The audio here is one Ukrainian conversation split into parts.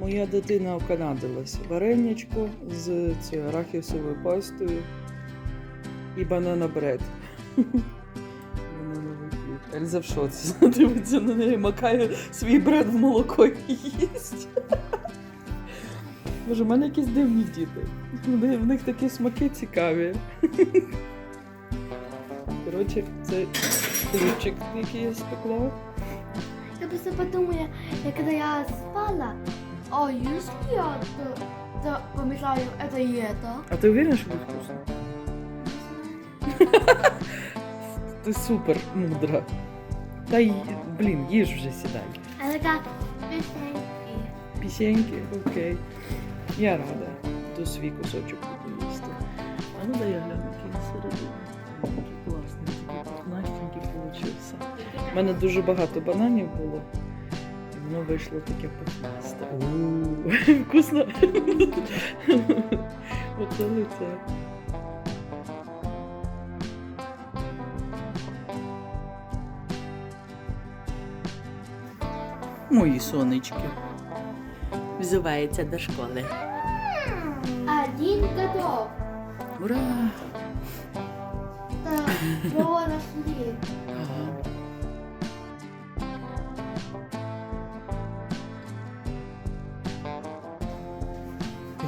моя дитина оканадилась. Вареничко з цією арахісовою пастою і банана бред. Банановий хліб. Ельза в шоці. Дивиться на неї, макає свій бред в молоко і їсть. Боже, в мене якісь дивні діти. В них такі смаки цікаві. Коротше, це хлібчик, який я спекла. Я просто подумала, я когда я спала, а если я д- д- помешаю это и это? А ти уверена, що буде вкусно? Ти супер мудра. Та й, блін, їж вже сідай. А это песенки. Пісеньки, окей. Я рада. То свій кусочок буду їсти. А ну дай я гляну, який всередині. Який класний, такий пухнастенький получився. У мене дуже багато бананів було. Воно вийшло таке пухнасте. Вкусно. Оце лице. Мої сонечки. Взивається до школи. Один готов. Ура! Его нашли. Ага.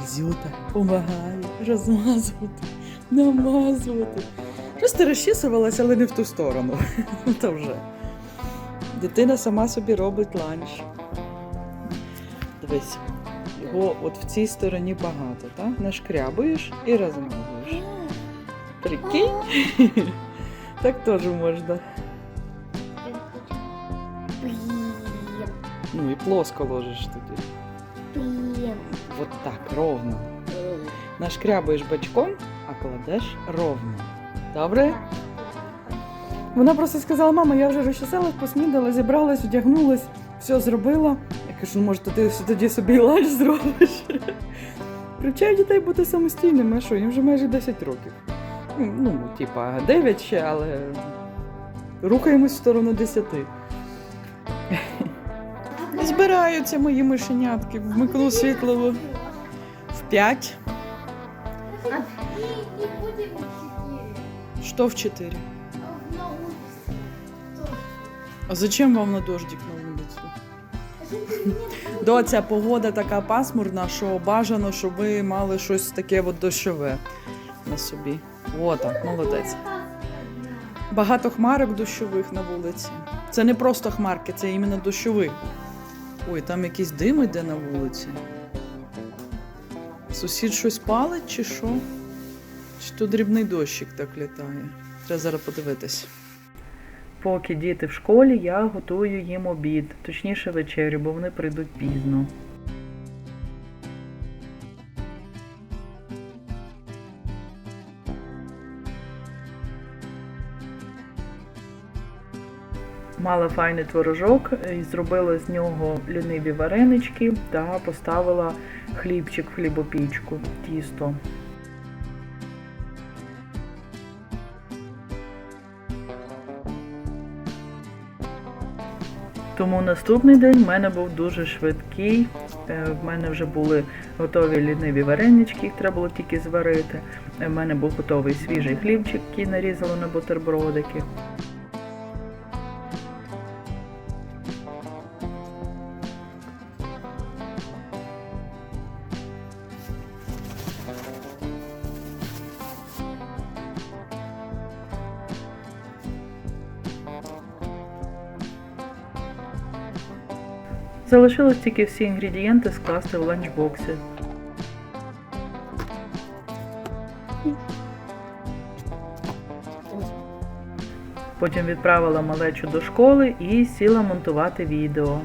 Зюта допомагає розмазувати, намазувати. Просто розчісувалася, але не в ту сторону. Та вже. Дитина сама собі робить ланч. Дивись, його от в цій стороні багато, так? Нашкрябуєш і розмазуєш. Прикинь? Так теж можна. Ну і плоско ложиш туди. Блин. От так, ровно. Нашкрябуєш бачком, а кладеш ровно. Добре? Вона просто сказала, мама, я вже розчесалась, поснідала, зібралась, одягнулась, все зробила. Я кажу, ну може ти тоді собі і ланч зробиш. Привчаю дітей бути самостійними, а що, їм вже майже 10 років. Ну, Ну, типа, 9 ще, але рухаємось в сторону 10. Збираються мої мишенятки, вмикну світло в 5. А и не будем четыре. Що в 4? А зачем вам на дождик на вулицю? Доця, погода така пасмурна, що бажано, щоб ви мали щось таке от дощове на собі. О, так, молодець. Багато хмарок дощових на вулиці. Це не просто хмарки, це іменно дощових. Ой, там якийсь дим іде на вулиці. Сусід щось палить чи що? Чи то дрібний дощик так літає? Треба зараз подивитись. Поки діти в школі, я готую їм обід, точніше вечерю, бо вони прийдуть пізно. Мала файний творожок і зробила з нього ліниві варенички та поставила хлібчик в хлібопічку, тісто. Тому наступний день в мене був дуже швидкий. Е, В мене вже були готові ліниві варенички, їх треба було тільки зварити. Е, В мене був готовий свіжий хлібчик, який нарізала на бутербродики. Залишилось тільки всі інгредієнти скласти в ланчбоксі. Потім відправила малечу до школи і сіла монтувати відео.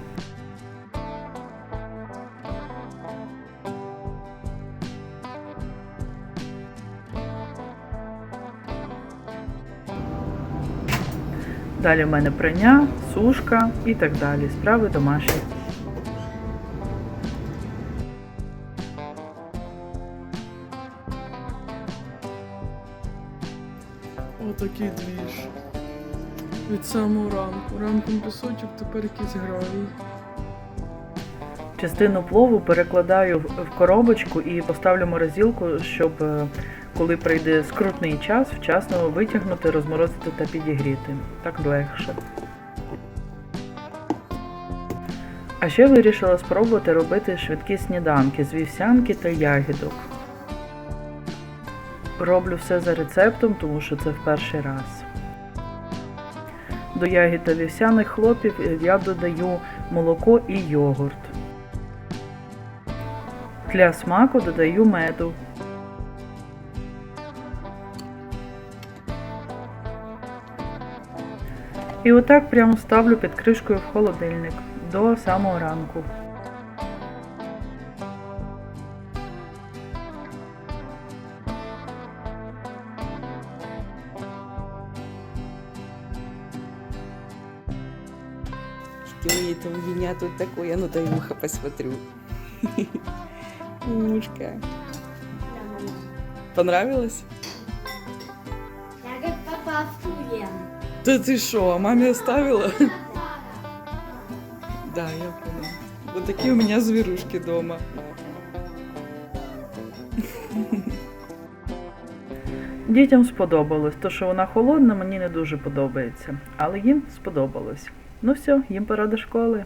Далі в мене прання, сушка і так далі. Справи домашні. Отакий двіж. Від самого ранку. Ранком пісочок, тепер якийсь гравій. Частину плову перекладаю в коробочку і поставлю морозилку, щоб е, коли прийде скрутний час, вчасно витягнути, розморозити та підігріти. Так легше. А ще вирішила спробувати робити швидкі сніданки з вівсянки та ягідок. Роблю все за рецептом, тому що це в перший раз. До ягід та вівсяних хлопів я додаю молоко і йогурт. Для смаку додаю меду. І отак прямо ставлю під кришкою в холодильник до самого ранку. Что это у меня тут такое? Ну дай ухо посмотрю. Ушка. Понравилось? Я говорю, папа стулья. Да ты что, а маме оставила? Да, я поняла. Вот такие у меня зверушки дома. Дітям сподобалось, то що вона холодна, мені не дуже подобається, але їм сподобалось. Ну все, їм пора до школи.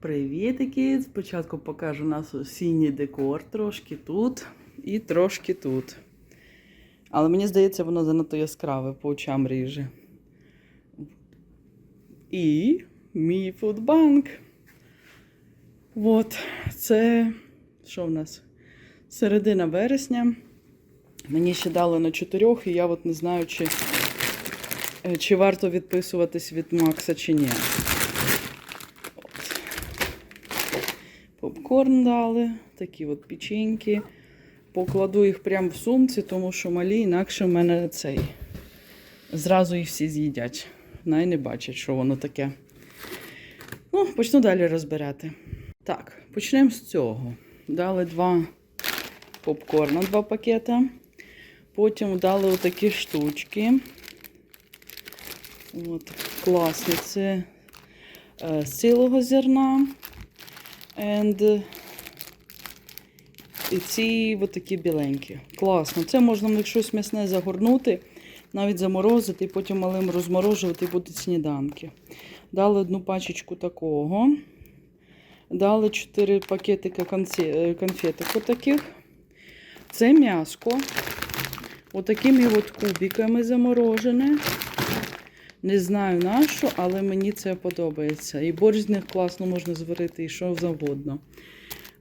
Привітики! Спочатку покажу нас осінній декор, трошки тут і трошки тут. Але мені здається, воно занадто яскраве по очам ріже. І мій фудбанк. От, це що в нас? Середина вересня. Мені ще дали на чотирьох, і я от не знаю, чи, е, чи варто відписуватись від Макса чи ні. Попкорн дали, такі от печеньки. Покладу їх прямо в сумці, тому що малі, інакше в мене цей. Зразу їх всі з'їдять. Най не бачать, що воно таке. Ну, почну далі розбирати. Так, почнемо з цього. Дали два попкорна, два пакета. Потім дали отакі штучки. От, класні. Це е, з цілого зерна. And... І ці от такі біленькі. Класно. Це можна в щось м'ясне загорнути, навіть заморозити і потім малим розморожувати будуть сніданки. Дали одну пачечку такого. Дали 4 пакетика конце- е, конфеток отаких. Це м'яско. Отакими от кубиками заморожене. Не знаю на що, але мені це подобається. І борщ з них класно можна зварити і що завгодно.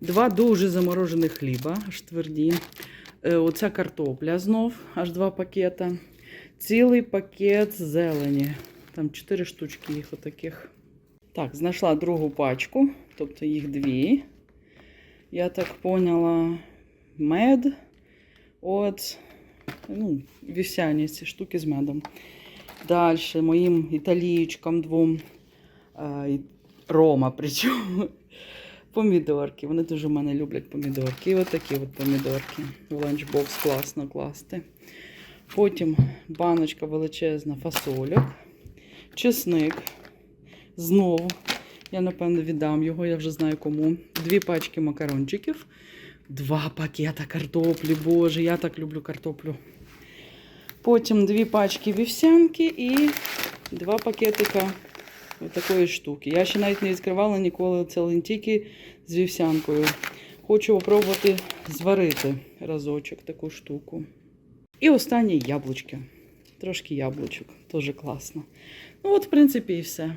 Два дуже заморожених хліба, аж тверді. Е, Оця картопля знов, аж два пакета. Цілий пакет зелені. Там чотири штучки їх отаких. Так, знайшла другу пачку, тобто їх дві. Я так поняла, мед. От, ну, вівсяні ці штуки з медом. Далі моїм італієчкам двом. І Рома, причому. Помідорки. Вони дуже в мене люблять помідорки. І от такі от помідорки. В ланчбокс класно класти. Потім баночка величезна фасольок, чесник. Знову. Я, напевно, віддам його, я вже знаю кому. Дві пачки макарончиків, два пакета картоплі. Боже, я так люблю картоплю. Потім дві пачки вівсянки і два пакетика такої штуки. Я ще навіть не відкривала ніколи це лентіки з вівсянкою. Хочу спробувати зварити разочок таку штуку. І останні яблучки. Трошки яблучок, теж класно. Ну, от, в принципі, і все.